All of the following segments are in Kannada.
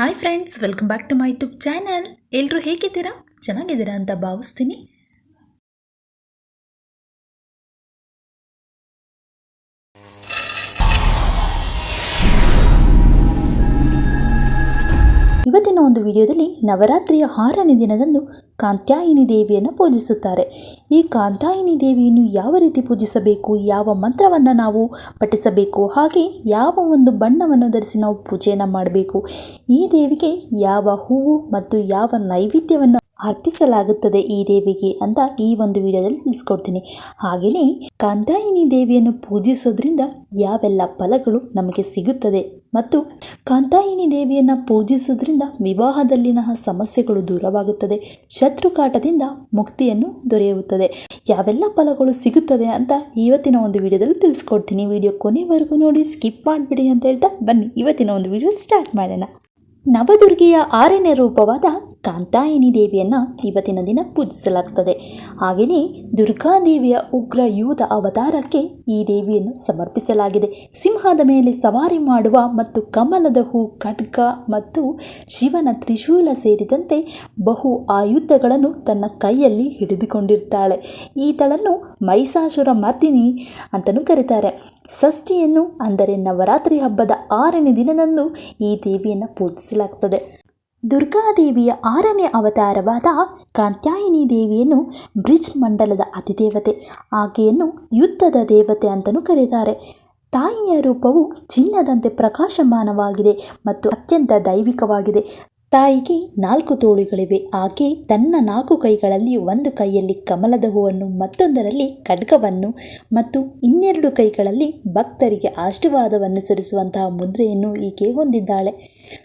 Hi friends welcome back to my YouTube channel ಎಲ್ಲರೂ ಹೇಗಿದ್ದೀರಾ? ಚೆನ್ನಾಗಿದ್ದೀರಾ ಅಂತ ಭಾವಿಸ್ತೀನಿ. ಇವತ್ತಿನ ಒಂದು ವಿಡಿಯೋದಲ್ಲಿ ನವರಾತ್ರಿಯ ಆರನೇ ದಿನದಂದು ಕಾಂತ್ಯಾಯಿನಿ ದೇವಿಯನ್ನು ಪೂಜಿಸುತ್ತಾರೆ. ಈ ಕಾಂತಾಯಿನಿ ದೇವಿಯನ್ನು ಯಾವ ರೀತಿ ಪೂಜಿಸಬೇಕು, ಯಾವ ಮಂತ್ರವನ್ನು ನಾವು ಪಠಿಸಬೇಕು, ಹಾಗೆ ಯಾವ ಒಂದು ಬಣ್ಣವನ್ನು ಧರಿಸಿ ನಾವು ಪೂಜೆಯನ್ನು ಮಾಡಬೇಕು, ಈ ದೇವಿಗೆ ಯಾವ ಹೂವು ಮತ್ತು ಯಾವ ನೈವೇದ್ಯವನ್ನು ಅರ್ಪಿಸಲಾಗುತ್ತದೆ ಈ ದೇವಿಗೆ ಅಂತ ಈ ಒಂದು ವಿಡಿಯೋದಲ್ಲಿ ತಿಳಿಸ್ಕೊಡ್ತೀನಿ. ಹಾಗೆಯೇ ಕಾಂತಾಯಿನಿ ದೇವಿಯನ್ನು ಪೂಜಿಸೋದ್ರಿಂದ ಯಾವೆಲ್ಲ ಫಲಗಳು ನಮಗೆ ಸಿಗುತ್ತದೆ ಮತ್ತು ಕಾಂತಾಯಿನಿ ದೇವಿಯನ್ನು ಪೂಜಿಸೋದ್ರಿಂದ ವಿವಾಹದಲ್ಲಿನ ಸಮಸ್ಯೆಗಳು ದೂರವಾಗುತ್ತದೆ, ಶತ್ರುಕಾಟದಿಂದ ಮುಕ್ತಿಯನ್ನು ದೊರೆಯುತ್ತದೆ. ಯಾವೆಲ್ಲ ಫಲಗಳು ಸಿಗುತ್ತದೆ ಅಂತ ಇವತ್ತಿನ ಒಂದು ವಿಡಿಯೋದಲ್ಲಿ ತಿಳಿಸ್ಕೊಡ್ತೀನಿ. ವಿಡಿಯೋ ಕೊನೆವರೆಗೂ ನೋಡಿ, ಸ್ಕಿಪ್ ಮಾಡಿಬಿಡಿ ಅಂತ ಹೇಳ್ತಾ ಬನ್ನಿ. ಇವತ್ತಿನ ಒಂದು ವಿಡಿಯೋ ಸ್ಟಾರ್ಟ್ ಮಾಡೋಣ. ನವದುರ್ಗೆಯ ಆರನೇ ರೂಪವಾದ ಕಾಂತಾಯಿನಿ ದೇವಿಯನ್ನು ಇವತ್ತಿನ ದಿನ ಪೂಜಿಸಲಾಗ್ತದೆ. ಹಾಗೆಯೇ ದುರ್ಗಾದೇವಿಯ ಉಗ್ರ ಯೂಧ ಅವತಾರಕ್ಕೆ ಈ ದೇವಿಯನ್ನು ಸಮರ್ಪಿಸಲಾಗಿದೆ. ಸಿಂಹದ ಮೇಲೆ ಸವಾರಿ ಮಾಡುವ ಮತ್ತು ಕಮಲದ ಹೂ ಖಡ್ಗ ಮತ್ತು ಶಿವನ ತ್ರಿಶೂಲ ಸೇರಿದಂತೆ ಬಹು ಆಯುಧಗಳನ್ನು ತನ್ನ ಕೈಯಲ್ಲಿ ಹಿಡಿದುಕೊಂಡಿರ್ತಾಳೆ. ಈತಳನ್ನು ಮೈಸಾಸುರ ಮರ್ದಿನಿ ಅಂತಲೂ ಕರೀತಾರೆ. ಷಷ್ಠಿಯನ್ನು ಅಂದರೆ ನವರಾತ್ರಿ ಹಬ್ಬದ ಆರನೇ ದಿನದಂದು ಈ ದೇವಿಯನ್ನು ಪೂಜಿಸಲಾಗ್ತದೆ. ದುರ್ಗಾದೇವಿಯ ಆರನೇ ಅವತಾರವಾದ ಕಾಂತ್ಯಾಯಿನಿ ದೇವಿಯನ್ನು ಬ್ರಿಜ್ ಮಂಡಲದ ಅಧಿದೇವತೆ ಆಕೆಯನ್ನು ಯುದ್ಧದ ದೇವತೆ ಅಂತಲೂ ಕರೀತಾರೆ. ತಾಯಿಯ ರೂಪವು ಚಿನ್ನದಂತೆ ಪ್ರಕಾಶಮಾನವಾಗಿದೆ ಮತ್ತು ಅತ್ಯಂತ ದೈವಿಕವಾಗಿದೆ. ತಾಯಿಗೆ ನಾಲ್ಕು ತೋಳುಗಳಿವೆ. ಆಕೆ ತನ್ನ ನಾಲ್ಕು ಕೈಗಳಲ್ಲಿ ಒಂದು ಕೈಯಲ್ಲಿ ಕಮಲದ ಹೂವನ್ನು, ಮತ್ತೊಂದರಲ್ಲಿ ಖಡ್ಗವನ್ನು ಮತ್ತು ಇನ್ನೆರಡು ಕೈಗಳಲ್ಲಿ ಭಕ್ತರಿಗೆ ಆಶೀರ್ವಾದವನ್ನು ಸರಿಸುವಂತಹ ಮುದ್ರೆಯನ್ನು ಈಕೆ ಹೊಂದಿದ್ದಾಳೆ.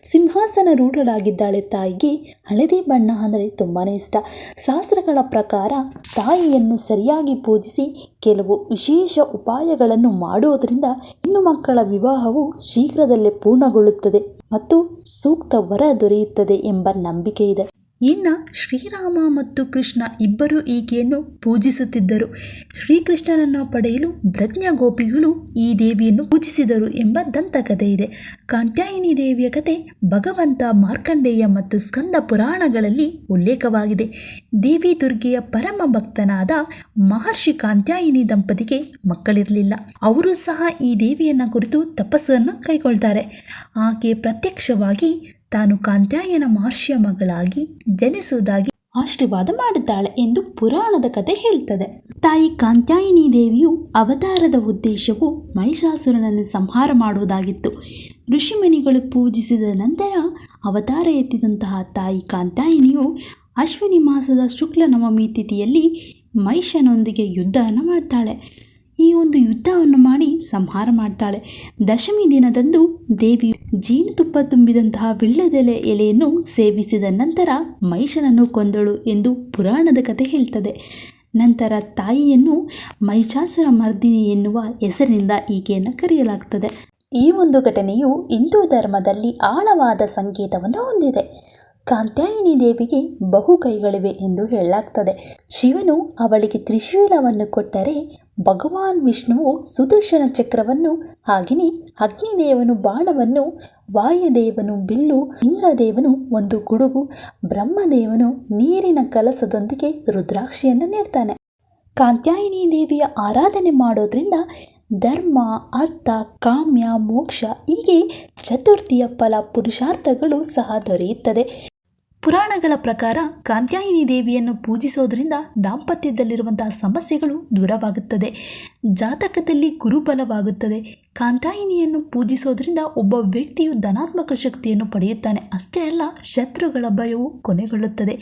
ಸಿಂಹಾಸನ ರೂಢಳಾಗಿದ್ದಾಳೆ ತಾಯಿಗೆ. ಹಳದಿ ಬಣ್ಣ ಅಂದರೆ ತುಂಬಾ ಇಷ್ಟ. ಶಾಸ್ತ್ರಗಳ ಪ್ರಕಾರ ತಾಯಿಯನ್ನು ಸರಿಯಾಗಿ ಪೂಜಿಸಿ ಕೆಲವು ವಿಶೇಷ ಉಪಾಯಗಳನ್ನು ಮಾಡುವುದರಿಂದ ಹೆಣ್ಣು ಮಕ್ಕಳ ವಿವಾಹವು ಶೀಘ್ರದಲ್ಲೇ ಪೂರ್ಣಗೊಳ್ಳುತ್ತದೆ. ಮತ್ತು ಸೂಕ್ತ ವರ ದೊರೆಯುತ್ತದೆ ಎಂಬ ನಂಬಿಕೆ ಇದೆ ಇನ್ನು ಶ್ರೀರಾಮ ಮತ್ತು ಕೃಷ್ಣ ಇಬ್ಬರೂ ಈಕೆಯನ್ನು ಪೂಜಿಸುತ್ತಿದ್ದರು. ಶ್ರೀಕೃಷ್ಣನನ್ನು ಪಡೆಯಲು ಪ್ರಜ್ಞಾಗೋಪಿಗಳು ಈ ದೇವಿಯನ್ನು ಪೂಜಿಸಿದರು ಎಂಬ ದಂತಕಥೆ ಇದೆ ಕಾಂತ್ಯಾಯಿನಿ ದೇವಿಯ ಕಥೆ ಭಗವಂತ ಮಾರ್ಕಂಡೇಯ ಮತ್ತು ಸ್ಕಂದ ಪುರಾಣಗಳಲ್ಲಿ ಉಲ್ಲೇಖವಾಗಿದೆ. ದೇವಿ ದುರ್ಗೆಯ ಪರಮ ಭಕ್ತನಾದ ಮಹರ್ಷಿ ಕಾಂತ್ಯಾಯಿನಿ ದಂಪತಿಗೆ ಮಕ್ಕಳಿರಲಿಲ್ಲ. ಅವರು ಸಹ ಈ ದೇವಿಯನ್ನು ಕುರಿತು ತಪಸ್ಸನ್ನು ಕೈಗೊಳ್ತಾರೆ. ಆಕೆ ಪ್ರತ್ಯಕ್ಷವಾಗಿ ತಾನು ಕಾಂತ್ಯಾಯನ ಮಹರ್ಷಿಯ ಮಗಳಾಗಿ ಜನಿಸುವುದಾಗಿ ಆಶೀರ್ವಾದ ಮಾಡುತ್ತಾಳೆ ಎಂದು ಪುರಾಣದ ಕತೆ ಹೇಳ್ತದೆ. ತಾಯಿ ಕಾಂತ್ಯಾಯಿನಿ ದೇವಿಯು ಅವತಾರದ ಉದ್ದೇಶವು ಮಹಿಷಾಸುರನನ್ನು ಸಂಹಾರ ಮಾಡುವುದಾಗಿತ್ತು. ಋಷಿಮುನಿಗಳು ಪೂಜಿಸಿದ ನಂತರ ಅವತಾರ ಎತ್ತಿದಂತಹ ತಾಯಿ ಕಾಂತ್ಯಾಯಿನಿಯು ಅಶ್ವಿನಿ ಮಾಸದ ಶುಕ್ಲ ನವಮಿ ತಿಥಿಯಲ್ಲಿ ಮಹಿಷನೊಂದಿಗೆ ಯುದ್ಧವನ್ನು ಮಾಡ್ತಾಳೆ. ಈ ಒಂದು ಯುದ್ಧವನ್ನು ಮಾಡಿ ಸಂಹಾರ ಮಾಡ್ತಾಳೆ. ದಶಮಿ ದಿನದಂದು ದೇವಿ ಜೇನುತುಪ್ಪ ತುಂಬಿದಂತಹ ವಿಳ್ಳದೆಲೆ ಎಲೆಯನ್ನು ಸೇವಿಸಿದ ನಂತರ ಮೈಷನನ್ನು ಕೊಂದಳು ಎಂದು ಪುರಾಣದ ಕತೆ ಹೇಳ್ತದೆ. ನಂತರ ತಾಯಿಯನ್ನು ಮಹಿಷಾಸುರ ಮರ್ದಿನಿ ಎನ್ನುವ ಹೆಸರಿನಿಂದ ಈಕೆಯನ್ನು ಕರೆಯಲಾಗ್ತದೆ. ಈ ಒಂದು ಘಟನೆಯು ಹಿಂದೂ ಧರ್ಮದಲ್ಲಿ ಆಳವಾದ ಸಂಕೇತವನ್ನು ಹೊಂದಿದೆ. ಕಾಂತ್ಯಾಯಿನಿ ದೇವಿಗೆ ಬಹು ಕೈಗಳಿವೆ ಎಂದು ಹೇಳಲಾಗ್ತದೆ. ಶಿವನು ಅವಳಿಗೆ ತ್ರಿಶೂಲವನ್ನು ಕೊಟ್ಟರೆ ಭಗವಾನ್ ವಿಷ್ಣುವು ಸುದರ್ಶನ ಚಕ್ರವನ್ನು, ಹಾಗೆಯೇ ಅಗ್ನಿದೇವನು ಬಾಣವನ್ನು, ವಾಯುದೇವನು ಬಿಲ್ಲು, ಇಂದ್ರದೇವನು ಒಂದು ಗುಡುಗು, ಬ್ರಹ್ಮದೇವನು ನೀರಿನ ಕಲಸದೊಂದಿಗೆ ರುದ್ರಾಕ್ಷಿಯನ್ನು ನೀಡ್ತಾನೆ. ಕಾಂತ್ಯಾಯಿನಿ ದೇವಿಯ ಆರಾಧನೆ ಮಾಡೋದ್ರಿಂದ ಧರ್ಮ, ಅರ್ಥ, ಕಾಮ್ಯ, ಮೋಕ್ಷ ಹೀಗೆ ಚತುರ್ಥಿಯ ಫಲ ಪುರುಷಾರ್ಥಗಳು ಸಹ ದೊರೆಯುತ್ತದೆ. ಪುರಾಣಗಳ ಪ್ರಕಾರ ಕಾಂತ್ಯಾಯಿನಿ ದೇವಿಯನ್ನು ಪೂಜಿಸೋದರಿಂದ ದಾಂಪತ್ಯದಲ್ಲಿರುವಂತಹ ಸಮಸ್ಯೆಗಳು ದೂರವಾಗುತ್ತದೆ. ಜಾತಕದಲ್ಲಿ ಗುರುಬಲವಾಗುತ್ತದೆ. ಕಾಂತಾಯಿನಿಯನ್ನು ಪೂಜಿಸೋದರಿಂದ ಒಬ್ಬ ವ್ಯಕ್ತಿಯು ಧನಾತ್ಮಕ ಶಕ್ತಿಯನ್ನು ಪಡೆಯುತ್ತಾನೆ. ಅಷ್ಟೇ ಅಲ್ಲ, ಶತ್ರುಗಳ ಭಯವು ಕೊನೆಗೊಳ್ಳುತ್ತದೆ.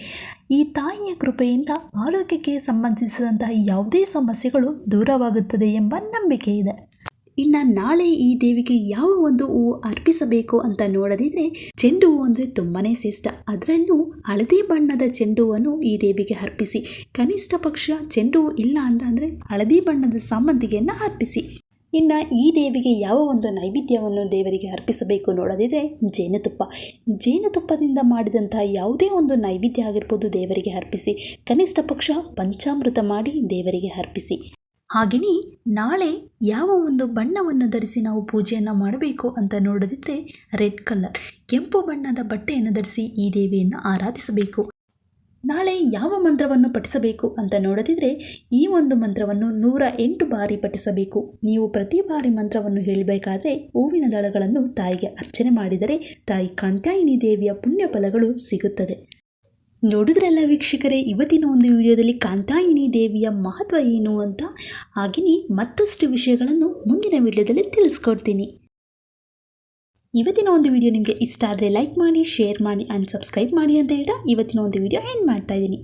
ಈ ತಾಯಿಯ ಕೃಪೆಯಿಂದ ಆರೋಗ್ಯಕ್ಕೆ ಸಂಬಂಧಿಸಿದಂತಹ ಯಾವುದೇ ಸಮಸ್ಯೆಗಳು ದೂರವಾಗುತ್ತದೆ ಎಂಬ ನಂಬಿಕೆ ಇದೆ. ಇನ್ನು ನಾಳೆ ಈ ದೇವಿಗೆ ಯಾವ ಒಂದು ಹೂವು ಅರ್ಪಿಸಬೇಕು ಅಂತ ನೋಡದಿದ್ರೆ ಚೆಂಡು ಹೂವು ಅಂದರೆ ತುಂಬಾ ಶ್ರೇಷ್ಠ. ಅದರಲ್ಲೂ ಹಳದಿ ಬಣ್ಣದ ಚೆಂಡು ಹೂವನ್ನು ಈ ದೇವಿಗೆ ಅರ್ಪಿಸಿ. ಕನಿಷ್ಠ ಪಕ್ಷ ಚೆಂಡು ಇಲ್ಲ ಅಂತ ಅಂದರೆ ಹಳದಿ ಬಣ್ಣದ ಸಾಮಂತಿಗೆಯನ್ನು ಅರ್ಪಿಸಿ. ಇನ್ನು ಈ ದೇವಿಗೆ ಯಾವ ಒಂದು ನೈವೇದ್ಯವನ್ನು ದೇವರಿಗೆ ಅರ್ಪಿಸಬೇಕು ನೋಡೋದಿದ್ರೆ ಜೇನುತುಪ್ಪ. ಜೇನುತುಪ್ಪದಿಂದ ಮಾಡಿದಂಥ ಯಾವುದೇ ಒಂದು ನೈವೇದ್ಯ ಆಗಿರ್ಬೋದು ದೇವರಿಗೆ ಅರ್ಪಿಸಿ. ಕನಿಷ್ಠ ಪಕ್ಷ ಪಂಚಾಮೃತ ಮಾಡಿ ದೇವರಿಗೆ ಅರ್ಪಿಸಿ. ಹಾಗೆಯೇ ನಾಳೆ ಯಾವ ಒಂದು ಬಣ್ಣವನ್ನು ಧರಿಸಿ ನಾವು ಪೂಜೆಯನ್ನು ಮಾಡಬೇಕು ಅಂತ ನೋಡದಿದ್ದರೆ ರೆಡ್ ಕಲರ್, ಕೆಂಪು ಬಣ್ಣದ ಬಟ್ಟೆಯನ್ನು ಧರಿಸಿ ಈ ದೇವಿಯನ್ನು ಆರಾಧಿಸಬೇಕು. ನಾಳೆ ಯಾವ ಮಂತ್ರವನ್ನು ಪಠಿಸಬೇಕು ಅಂತ ನೋಡದಿದ್ದರೆ ಈ ಒಂದು ಮಂತ್ರವನ್ನು ನೂರ ಎಂಟು ಬಾರಿ ಪಠಿಸಬೇಕು. ನೀವು ಪ್ರತಿ ಬಾರಿ ಮಂತ್ರವನ್ನು ಹೇಳಬೇಕಾದ್ರೆ ಹೂವಿನ ದಳಗಳನ್ನು ತಾಯಿಗೆ ಅರ್ಚನೆ ಮಾಡಿದರೆ ತಾಯಿ ಕಾಂತ್ಯಾಯಿನಿ ದೇವಿಯ ಪುಣ್ಯ ಫಲಗಳು ಸಿಗುತ್ತದೆ. ನೋಡಿದ್ರಲ್ಲ ವೀಕ್ಷಕರೇ, ಇವತ್ತಿನ ಒಂದು ವಿಡಿಯೋದಲ್ಲಿ ಕಾಂತಾಯಿನಿ ದೇವಿಯ ಮಹತ್ವ ಏನು ಅಂತ? ಹಾಗೆಯೇ ಮತ್ತಷ್ಟು ವಿಷಯಗಳನ್ನು ಮುಂದಿನ ವಿಡಿಯೋದಲ್ಲಿ ತಿಳಿಸ್ಕೊಡ್ತೀನಿ. ಇವತ್ತಿನ ಒಂದು ವಿಡಿಯೋ ನಿಮಗೆ ಇಷ್ಟ ಆದರೆ ಲೈಕ್ ಮಾಡಿ ಶೇರ್ ಮಾಡಿ ಆ್ಯಂಡ್ ಸಬ್ಸ್ಕ್ರೈಬ್ ಮಾಡಿ ಅಂತ ಹೇಳ್ತಾ ಇವತ್ತಿನ ಒಂದು ವಿಡಿಯೋ ಎಂಡ್ ಮಾಡ್ತಾ ಇದ್ದೀನಿ.